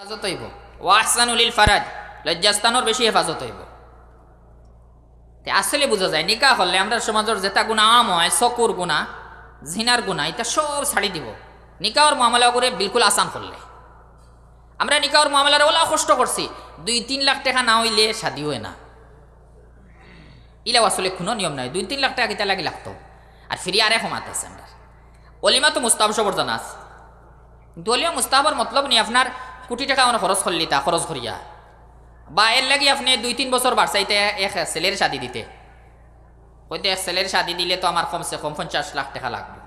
হেফাজত হইব। ওয়াহসানুলিল ফারাজ, লজ্জাস্থানোর বেশি হেফাজত হইব। আসলে বোঝা যায় নিকা হলে আমরা সমাজের যেটা গুণা আম হয় চকুর গুণা ঝিনার গুণা এটা সব ছাড়ি দিব। নিকাওর মামলা করে বিলকুল আসান করলে। আমরা নিকাওর মামলার ওলা কষ্ট করছি। দুই তিন লাখ টাকা না হইলে শাদি হয় না। ইলাও আসলে কোনো নিয়ম নাই। দুই তিন লাখ টাকা কিতা লাগি লাগতো। আর ফিরি আরে সমাত আছে আমরা। অলিমা তো মুস্তাব সবর জানা আছে দলীয় মুস্তাহাবর মতলব নি আপনার কোটি টাকা মানে খরচ করলি তা, খরচ করিয়া। বা এর লাগি আপনি দুই তিন বছর বাড়ছাইতে এক ছেলের শাদি দিতে। হয়তো এক ছেলের শাদি দিলে তো আমার কমসে কম পঞ্চাশ লাখ টাকা লাগবে।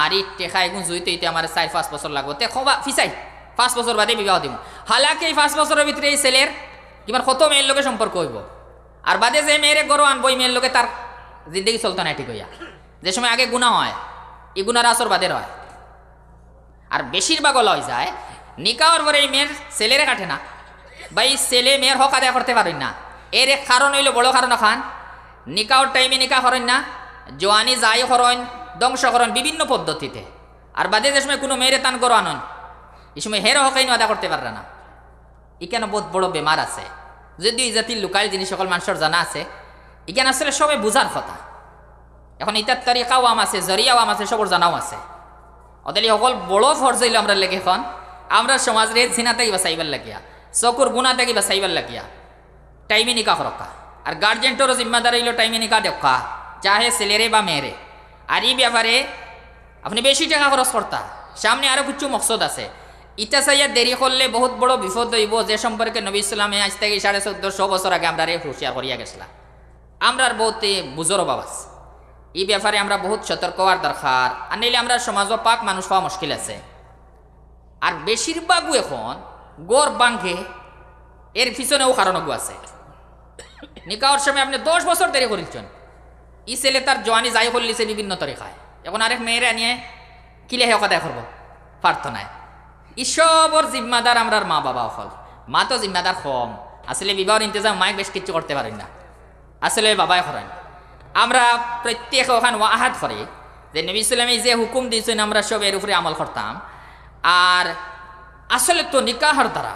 আর ই টেকা এগুন জুইতে ইতে আমার চার পাঁচ বছর লাগবে। তে খবা, ফিসাই, পাঁচ বছর বাদে বিবাহ দিব হালাকি এই পাঁচ বছরের ভিতরে এই ছেলের কিবার কত মেয়ের লোকে সম্পর্ক হইব? আর বাদে যে মেয়েরে গরো আনব, এই মেয়ের লোকে তার জিন্দগি চলতো না ঠিক হইয়া। যে সময় আগে গুণা হয়, এই গুণার আসর বাদের হয় আর বেশিরভাগ লয় যায় নিকাওয়ার পরে এই মেয়ের ছেলেরে কাটে না। বা এই ছেলে মেয়ের হক আদায় করতে পারেন না। এর এক কারণ হইল, বড় কারণ খান নিকাওর টাইমে নিকা করেন না। জোয়ানি যাই করেন, ধ্বংস করেন বিভিন্ন পদ্ধতিতে। আর বাদে যে সময় কোনো মেয়েরে তান করো আনন, এই সময় হের হকাই আদা করতে পারবে না। ইখানে বহুত বড় বেমার আছে? যদি এই জাতির লোকাল জিনিস সকল মানুষের জানা আছে ইখানে আসলে সবে বুঝার কথা? এখন ইতার তারিকাও আম আছে জরিয়াও আম আছে, সবর জানাও আছে। অদালি সকল বড় ফর্জ হইল আমরা লেগে এখন। আমরা সমাজ রে ঝিনাতাই বাঁচাইবার লাগিয়া, চকুর গুণা থাকি বাঁচাইবার লাগিয়া টাইমে নিকা রক্ষা আর গার্জেন্টরও জিম্মাদার হইল টাইমে নিকা দেখা চাহে ছেলেরে বা মেয়েরে। আর এই ব্যাপারে আপনি বেশি টাকা খরচ করতা, সামনে আরও কিছু মকসদ আছে। ইটা চাইয়া দেরি করলে বহুত বড় বিপদ হইব, যে সম্পর্কে নবী ইসলামে আজ থেকে সাড়ে চোদ্দশো বছর আগে আমরা রে হুঁশিয়ার করিয়া গেছিলাম। আমরার বহুত বুজোর অভাব আছে। এই ব্যাপারে আমরা বহুত সতর্ক হওয়ার দরকার, আর নিলে আমরা সমাজ পাক মানুষ পাওয়া মুশকিল আছে। আর বেশিরভাগও এখন গড় বাঙ্কে এর পিছনেও কারণও আছে। নিকাওয়ার সময় আপনি দশ বছর দেরি করেছেন ই ছেলে তার জোয়ানি যাই করলিছে বিভিন্ন তরিকায়। এখন আরেক মেয়েরা নিয়ে কিলে হেও কথা করব? প্রার্থনায়। ইসবর জিম্মাদার আমরার মা বাবা হল মা তো জিম্মাদার কম। আসলে বিবাহর ইন্তজাম মায়ের বেশ কিছু করতে পারেন না। আসলে বাবাই করেন। আমরা প্রত্যেক ওখান ওয়াহাদ করে যে নবী ইসলামে যে হুকুম দিয়েছেন, আমরা সব এর উপরে আমল করতাম। আর আসলে তো নিকাহার দ্বারা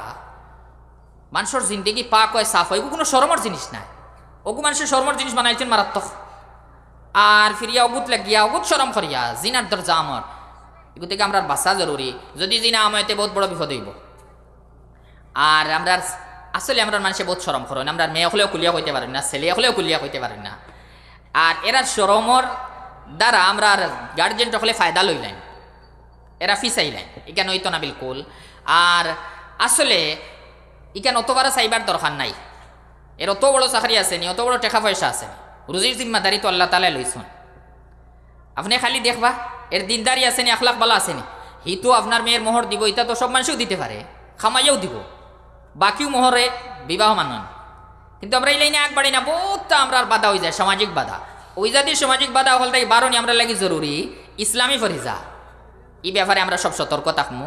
মানুষের জিন্দগি পাক হয়, সাফ হয় কোনো শরমর জিনিস নাই। ওগু মানুষের শরমর জিনিস বানাইছেন মারাত্মক। আর ফিরিয়া অগুত লাগিয়া অগুত শরম করিয়া, জিনার দরজা আমার। এগুলো থেকে আমরা বাঁচা জরুরি। যদি জিনা আমায়তে বহুত বড় বিপদ হইব। আর আমরা আসলে আমরা মানুষে বহুত শরম করেন আমরা মেয়ে হলেও কুলিয়া হইতে পারেন না, ছেলে হলেও কুলিয়া হইতে পারেন না। আর এরা শরমর দ্বারা আমরা গার্জেন হলে ফায়দা লইলেন। এরা ফিসাইলেন এখানে হইতো না বিলকুল। আর আসলে ইখান অতবার চাইবার দরকার নাই। এর অত বড় চাকরি আছে নি, অত বড় টাকা পয়সা আছে রুজির জিম্মাদারি তো আল্লাহ তালাই লইছুন। আপনি খালি দেখবা, এর দিনদারি আছে নি, আখলাখ বালা আছে নি। হি তো আপনার মেয়ের মোহর দিব, এটা তো সব মানুষও দিতে পারে, খামাইয়াও দিব। বাকিও মোহরে বিবাহ মানন। কিন্তু আমরা এই লাইনে আগ বাড়ি না, বহুত আমরা বাধা হয়ে যায়, সামাজিক বাধা। ওই জাতির সামাজিক বাধা হল তাই বারণই আমরা লাগি জরুরি, ইসলামী ফরিজা। এই ব্যাপারে আমরা সব সতর্ক থাকমু।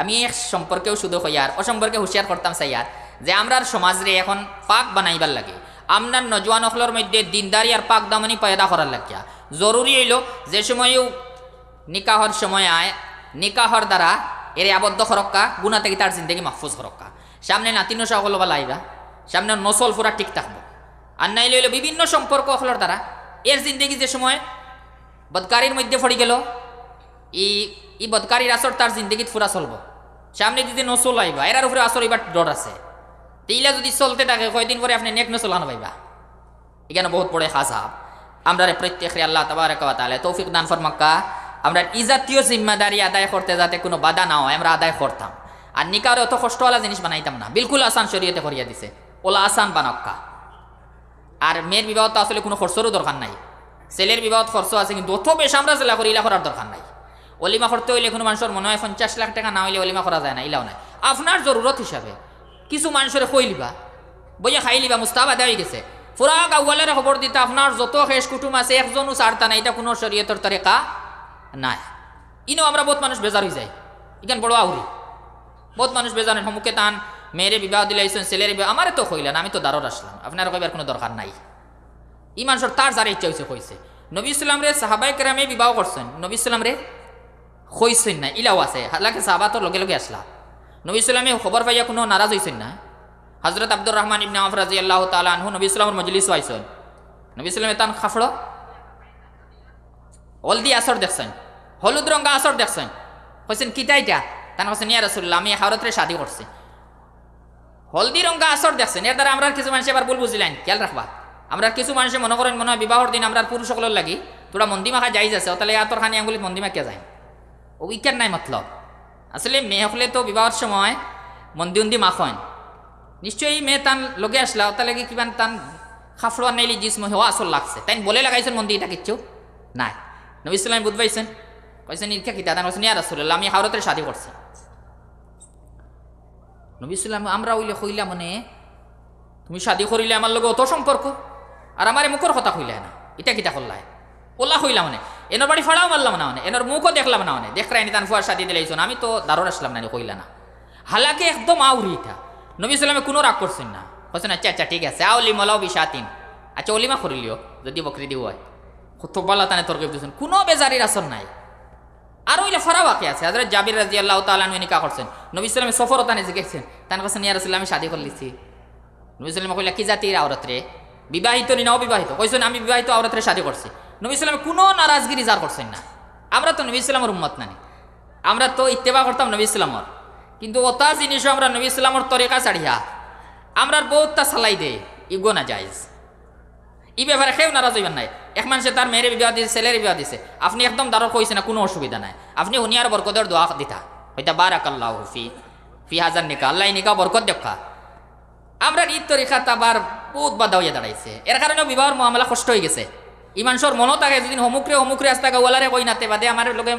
আমি এক সম্পর্কেও শুধু হইয়ার অসম্পর্কে হুঁশিয়ার করতাম সাইয়ার যে আমরার সমাজরে এখন পাক বানাইবার লাগে। আমরার নজওয়ান অখলোর মধ্যে দিনদারি আর পাক দামনি পয়দা করার লাগিয়া। জরুরি হইল যে সময়ও নিকাহর সময় আয়, নিকাহর দ্বারা এর আবদ্ধ হরক্কা গুণা থেকে তার জিন্দগি মাহফুজ হরক্কা সামনে নাতিনো সকল বা লাইবা, সামনে নসল ফুরা ঠিক থাকব। আর নাই লইল বিভিন্ন সম্পর্ক অখলোর দ্বারা। এর জিন্দগি যে সময় বদকারির মধ্যে পড়ি গেল ই বদকারির আসর তার জিন্দগিত ফুরা চলব। সামনে যদি নচল আইবা, এরার উপরে আসর এবার ডর আছে। তেইলা যদি চলতে থাকে, কয়দিন পরে আপনি নেক নচলানো পাইবা। এখানে বহুত বড় খাসাব আমরা প্রত্যেক আল্লাহ তালে তৌফিক দান ফরমাক্কা আমরা ইজাতীয় জিম্মাদারি আদায় করতে যাতে কোনো বাধা না হয়, আমরা আদায় করতাম। আর নিকারে অত কষ্টওয়ালা জিনিস বানাইতাম না। বিলকুল আসান শরীয়তে করিয়া দিছে। ওলা আসান বানক্কা। আর মেয়ের বিবাহ তো আসলে কোনো খরচেরও দরকার নাই। ছেলের বিবাহ খরচ আছে, কিন্তু অত বেশ আমরা জেলা করি ইলা করার দরকার নাই। অলিমা করতে হইলে কোনো মানুষের মনে হয় পঞ্চাশ লাখ টাকা না হইলে অলিমা করা যায় না ইলাও নাই। আপনার জরুরত হিসাবে কিছু মানুষের কই লিবা, বইয়া খাই লিবা মুস্তাবা দেওয়া গেছে। ফুরা গাওয়ালের খবর দিতে আপনার যত শেষ কুটুম আছে, একজনও চারতা নাই, এটা কোনো শরীয়তর তরিকা নাই। ইনো আমরা বহুত মানুষ বেজার হয়ে যায় ইখান বড় আউরি। বহুত মানুষ বেজারের সম্মুখে তান মেয়েরে বিবাহ দিলে আইসেন, ছেলের বিবাহ, আমারে তো কইলেন আমি তো দারর আসলাম, আপনার কইবার কোনো দরকার নাই। ই মানুষের তার যারা ইচ্ছা হয়েছে কইছে। নবী ইসলাম রে সাহাবাই কেরামে বিবাহ করছেন, নবী ইসলাম রে কইছেন না, ইলাও আছে। হালাকে সাহাবা তোর লগে লগে আসলা। নবী ইসলামে খবর পাইয়া কোনো নারাজ হয়েছেন না। হজরত আব্দুর রহমান ইবনে আফ রাজি আল্লাহ তালা আনহু নবী ইসলামের মজলিস আইসন নবী ইসলামে তান খাফড়, হলদি আসর দেখছেন, হলুদ রঙা আসর দেখছেন। কইছেন কিটা এটা? তান কইছেন ইয়া রসুল্লাহ আমি হাওরতরে শাদি করছি হলদি রঙা আসর দেখছেন। এর দ্বারা আমরা কিছু মানুষ এবার ভুল বুঝলেন খেয়াল রাখবা আমরা কিছু মানুষে মনে করেন মনে হয় বিবাহর দিন আমরা পুরুষ সকলের লাগি। তোরা মন্দিমা খা যাই যাচ্ছে তাহলে এতর খানি আঙ্গুলিত মন্দিমা কে যায়? ও নাই মতলব। আসলে মেয়ে হলে তো বিবাহর সময় মন্দি উন্দি মাখন নিশ্চয়ই মেয়ে তান লগে আসলা তাহলে কি কিমান তান খাফড়োয়া নাইলি জিসমো হেওয়া আসল লাগছে। তাই বলে লাগাইছেন মন্দি এটা কিচ্ছু? নাই। নবী ইসলাম বুধ পাইছেন কইছেন ইরকা কিতা তান কইছেন ইয়া রাসূলুল্লাহ আমি হাওরাতের শাদি করছি নবী ইসলাম আমরা ওইলে কইলা মানে তুমি শাদি করিলে আমার লগে অত সম্পর্ক, আর আমার মুখর কথা কইলে না। এটা কিতা করলাই ওলা কইলা মানে এনর বাড়ি ফাড়াও মারলাম না মানে এনর মুখও দেখলাম না মানে দেখরাই নি তান ফুয়ার শাদি দিলাইছো আমি তো দারুণ আসলাম না কইলা না। হালাকে একদম আউরি এটা। নবী ইসলামে কোনো রাগ করছেন না। বলছেন আচ্ছা আচ্ছা ঠিক আছে আউলি মলাও বিশাতিন। আচ্ছা অলিমা করিলিও যদি বকরি দিব হয়। কত বলা তানে তর্ক দিয়েছেন কোনো বেজারির আসর নাই। আর ওইলে ফরা বাকি আছে হাজরত জাবির রাজি আল্লাহ তালানু নিকা করছেন? নবী ইসলামে সফর তানে জিজ্ঞেসছেন তান ইয়া রাসূলুল্লাহ, আমি শাদি করলিছি নবী ইসলামে কইলা, কি জাতির আওরাত রে? বিবাহিত নি না, অবিবাহিত। কইছেন আমি বিবাহিত আওরাত রে, শাদি করছি। নবী ইসলামে কোনো নারাজগিরি জার করছেন না। আমরা তো নবী ইসলামের উম্মত নানি আমরা তো ইত্তেবা করতাম নবী ইসলামর কিন্তু ওটা জিনিসও আমরা নবী ইসলামর তরিকা ছাড়িয়া আমরা বহুতটা সালাই দে ইগো না যাইজ ই ব্যাপারে কেউ নারাজ হইবেন নাই। এক মানুষে তার মেয়ের বিবাহ দিছে, ছেলের বিবাহ দিছে, আপনি একদম দারর কইছে না, কোনো অসুবিধা নাই। আপনি হুনিয়ার বরকতের দোয়া দিতা। হইতা বারাক আল্লাহ ফি ফি হাজার নিকা, আল্লাহ নিকা বরকত দেখা আমরা ঈদ তরিকা তাবার বহুত বাধা হইয়া দাঁড়াইছে। এর কারণে বিবাহর মামলা কষ্ট হয়ে গেছে। ইমানসর মনত থাকে যদি হমুকরে হমুকরে আস্তা ওলারে কই নাতে, বাদে আমার লগে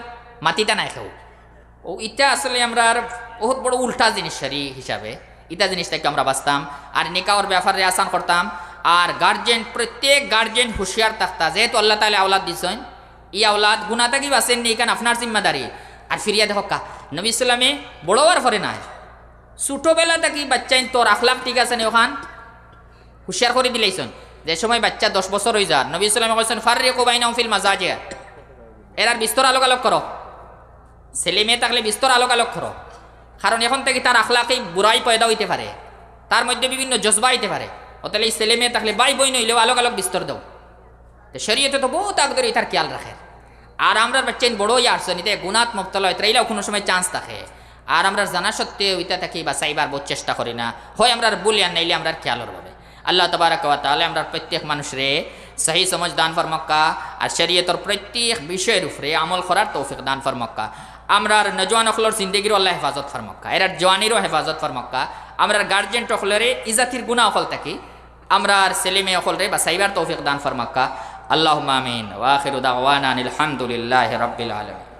মাতিটা নাই খেও। ও, ইটা আসলে আমরা বহুত বড় উল্টা জিনিস সারি হিসাবে ইটা জিনিসটাকে আমরা বাঁচতাম, আর নিকাওয়ার ব্যাপারে আসান করতাম আর গার্জেন প্রত্যেক গার্জেন হুঁশিয়ার থাকতা যেহেতু আল্লাহ তালে আওলাদ দিছেন, ই আওলাদ গুণা থাকি বাঁচেন নি কারণ আপনার জিম্মাদারি আর ফিরিয়া দেখো কা, নবী ইসলামে বড় আর ফরে নাই। ছোটোবেলা থাকি বাচ্চাইন তোর আখলাখ ঠিক আছে নি ওখান? হুঁশিয়ার করে দিলাইছেন যে সময় বাচ্চা দশ বছর হয়ে যান নবী ইসলামে কইছেন ফার্রে কোবাইনাও ফিল মাজাজে এর আর বিস্তর আলোক আলোক করো। ছেলে মেয়ে থাকলে বিস্তর আলোক আলোক করো। কারণ এখন থেকে তার আখলাকেই বুড়াই পয়দা হইতে পারে। তার মধ্যে বিভিন্ন জজবা হইতে পারে। অতলে এই ছেলে মেয়ে থাকলে বাই বই নইলেও আলোক আলোক বিস্তর দাও। তো শরীয়তে তো বহুত আগদের তার খেয়াল রাখে। আর আমরা বাচ্চাইন বড় হয়ে আসছেন এতে গুণাত মুক্তল হয় তাইলেও কোনো সময় চান্স থাকে। আর আমরা জানা সত্ত্বেও ওইটা থাকি বা চাইবার বহুত চেষ্টা করি না। হয় আমরা বলি আর নাইলে আমরা খেয়ালর ভাবে আল্লাহ তবারক তাহলে আমরা প্রত্যেক মানুষরে সহি সমঝ দান ফরমক্কা আর শরীয়তর প্রত্যেক বিষয়ের উপরে আমল করার তৌফিক দান ফরমক্কা আমরার নজওয়ান অখলর জিন্দগিরও আল্লাহ হেফাজত ফরমক্কা এরার জওয়ানিরও হেফাজত ফরমক্কা আমরার গার্জেন অখলরে ইজাতির গুণা অখল থাকি। আমরার ছেলে মেয়ে অখলরে বা সাইবার তৌফিক দান ফরমক্কা আল্লাহ মামিন ওয়াখির উদাওয়ানা আলহামদুলিল্লাহ রব্বিল আলমিন।